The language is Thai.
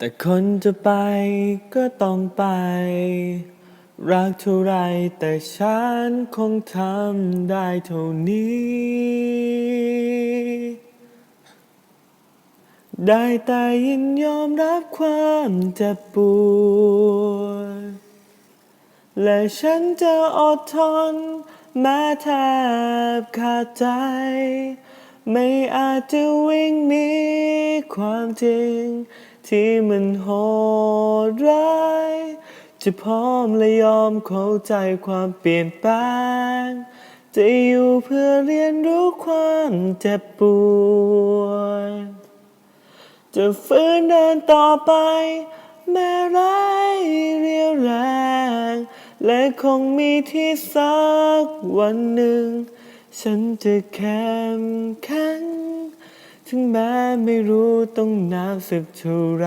แต่คนจะไปก็ต้องไป รักเท่าไรแต่ฉันคงทำได้เท่านี้ ได้แต่ยินยอมรับความเจ็บปวดและฉันจะอดทนแม้แทบขาดใจ ไม่อาจจะวิ่งหนี ความจริง ที่มันโหดร้าย จะพร้อมและยอมเข้าใจความเปลี่ยนแปลง จะอยู่เพื่อเรียนรู้ความเจ็บปวดจะฝืนเดินต่อไป แม้ไรายเรียวแรง และคงมีที่สักวันหนึ่ง ฉันจะเข้มแข็ง ถึงแม้ไม่รู้ต้องนับสักเท่าไร